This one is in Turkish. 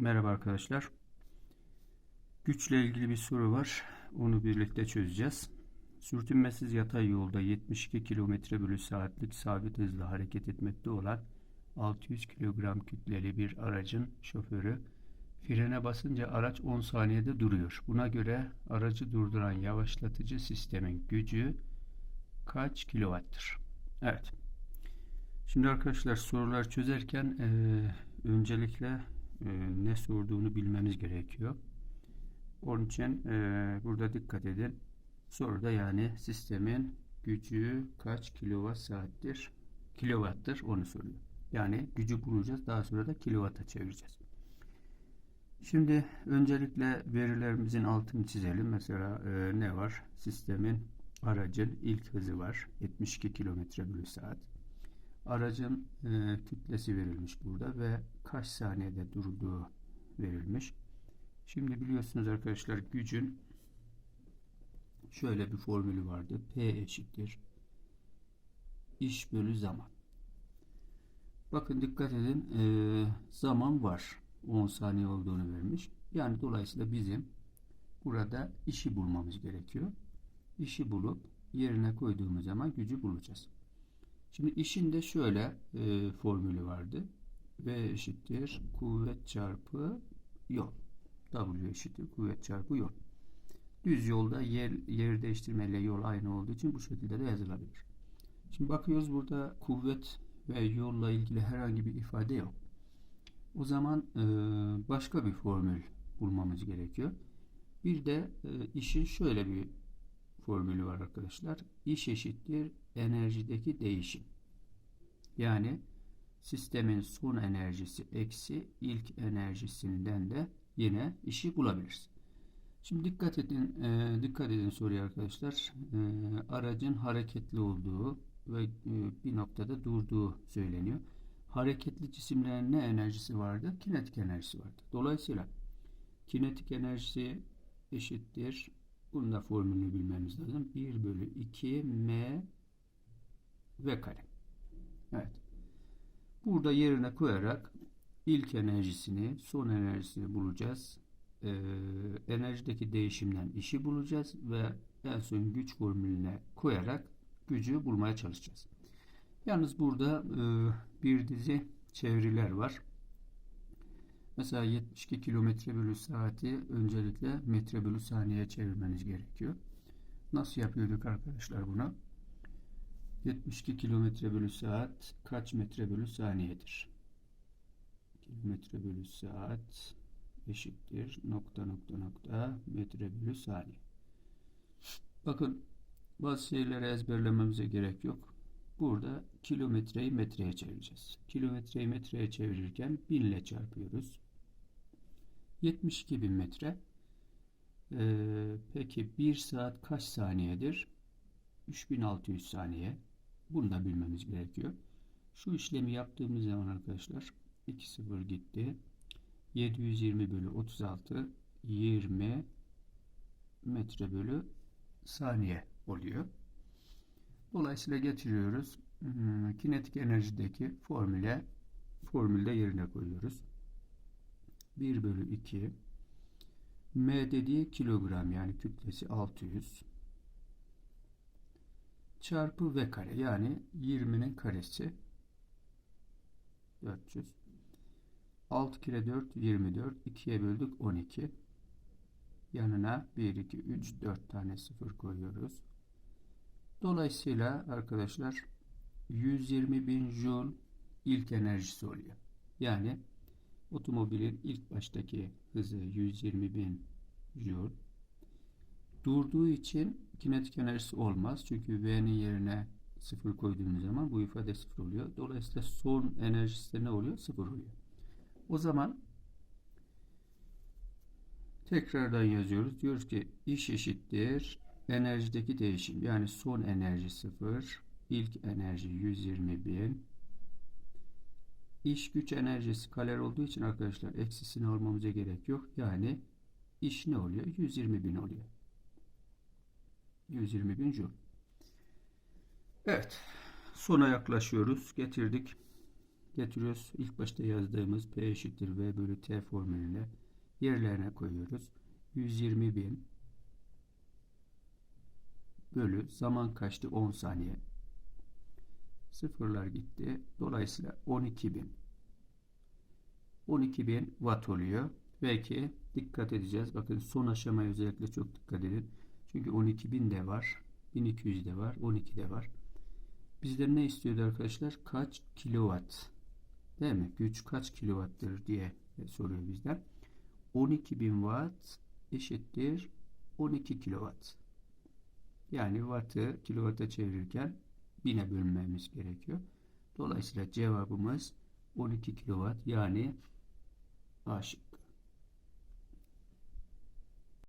Merhaba arkadaşlar. Güçle ilgili bir soru var. Onu birlikte çözeceğiz. Sürtünmesiz yatay yolda 72 km bölü saatlik sabit hızla hareket etmekte olan 600 kilogram kütleli bir aracın şoförü frene basınca araç 10 saniyede duruyor. Buna göre aracı durduran yavaşlatıcı sistemin gücü kaç kilowattır? Evet. Şimdi arkadaşlar sorular çözerken eee, öncelikle eee, ne sorduğunu bilmemiz gerekiyor. Onun için eee, burada dikkat edin. Soruda yani sistemin gücü kaç kilowatt saattir? Kilowattır onu soruyor. Yani gücü bulacağız. Daha sonra da kilowata çevireceğiz. Şimdi öncelikle verilerimizin altını çizelim. Mesela eee, ne var? Sistemin aracın ilk hızı var. 72 kilometre bölü saat. Aracın e, kütlesi verilmiş burada ve kaç saniyede durduğu verilmiş. Şimdi biliyorsunuz arkadaşlar gücün şöyle bir formülü vardı. P eşittir iş bölü zaman. Bakın dikkat edin e, zaman var. 10 saniye olduğunu vermiş. Yani dolayısıyla bizim burada işi bulmamız gerekiyor. İşi bulup yerine koyduğumuz zaman gücü bulacağız. Şimdi işin de şöyle e, formülü vardı. V eşittir kuvvet çarpı yol. W eşittir kuvvet çarpı yol. Düz yolda yer, yer değiştirmeyle yol aynı olduğu için bu şekilde de yazılabilir. Şimdi bakıyoruz burada kuvvet ve yolla ilgili herhangi bir ifade yok. O zaman e, başka bir formül bulmamız gerekiyor. Bir de e, işin şöyle bir formülü var arkadaşlar. İş eşittir enerjideki değişim. Yani sistemin son enerjisi eksi ilk enerjisinden de yine işi bulabiliriz. Şimdi dikkat edin, e, dikkat edin soruya arkadaşlar. E, aracın hareketli olduğu ve e, bir noktada durduğu söyleniyor. Hareketli cisimlerin ne enerjisi vardı? Kinetik enerjisi vardı. Dolayısıyla kinetik enerjisi eşittir bunun da formülünü bilmemiz lazım. 1 bölü 2 m v kare. Evet. Burada yerine koyarak ilk enerjisini, son enerjisini bulacağız. Ee, enerjideki değişimden işi bulacağız ve en son güç formülüne koyarak gücü bulmaya çalışacağız. Yalnız burada e, bir dizi çeviriler var. Mesela 72 kilometre bölü saati öncelikle metre bölü saniye çevirmeniz gerekiyor. Nasıl yapıyorduk arkadaşlar bunu? 72 kilometre bölü saat kaç metre bölü saniyedir? Kilometre bölü saat eşittir nokta nokta nokta metre bölü saniye. Bakın bazı şeyleri ezberlememize gerek yok. Burada kilometreyi metreye çevireceğiz. Kilometreyi metreye çevirirken 1000 ile çarpıyoruz. 72 bin metre. Ee, peki 1 saat kaç saniyedir? 3600 saniye. Bunu da bilmemiz gerekiyor. Şu işlemi yaptığımız zaman arkadaşlar 2 0 gitti. 720 bölü 36 20 metre bölü saniye oluyor. Dolayısıyla getiriyoruz. Hmm, Kinetik enerjideki formüle formülde yerine koyuyoruz. 1 bölü 2 M dediği kilogram yani kütlesi 600 çarpı V kare yani 20'nin karesi 400 6 kere 4 24 2'ye böldük 12 yanına 1 2 3 4 tane sıfır koyuyoruz. Dolayısıyla arkadaşlar 120 bin joule ilk enerjisi oluyor. Yani otomobilin ilk baştaki hızı 120 bin joule. Durduğu için kinetik enerjisi olmaz. Çünkü V'nin yerine sıfır koyduğumuz zaman bu ifade sıfır oluyor. Dolayısıyla son enerjisi de ne oluyor? Sıfır oluyor. O zaman tekrardan yazıyoruz. Diyoruz ki iş eşittir enerjideki değişim. Yani son enerji sıfır. ilk enerji 120 bin. İş güç enerjisi kalori olduğu için arkadaşlar eksisini almamıza gerek yok. Yani iş ne oluyor? 120 bin oluyor. 120 bin joule. Evet. Sona yaklaşıyoruz. Getirdik. getiriyoruz. İlk başta yazdığımız P eşittir V bölü T formülüyle yerlerine koyuyoruz. 120 bin bölü zaman kaçtı? 10 saniye. Sıfırlar gitti. Dolayısıyla 12 bin. 12 bin watt oluyor. Belki dikkat edeceğiz. Bakın son aşamaya özellikle çok dikkat edin. Çünkü 12 bin de var. 1200 de var. 12 de var. Bizden ne istiyordu arkadaşlar? Kaç kilowatt? Değil mi? Güç kaç kilowattır diye soruyor bizden. 12.000 watt eşittir 12 kilowatt. Yani wattı kilowatta çevirirken 1000'e bölmemiz gerekiyor. Dolayısıyla cevabımız 12 kilowatt yani A.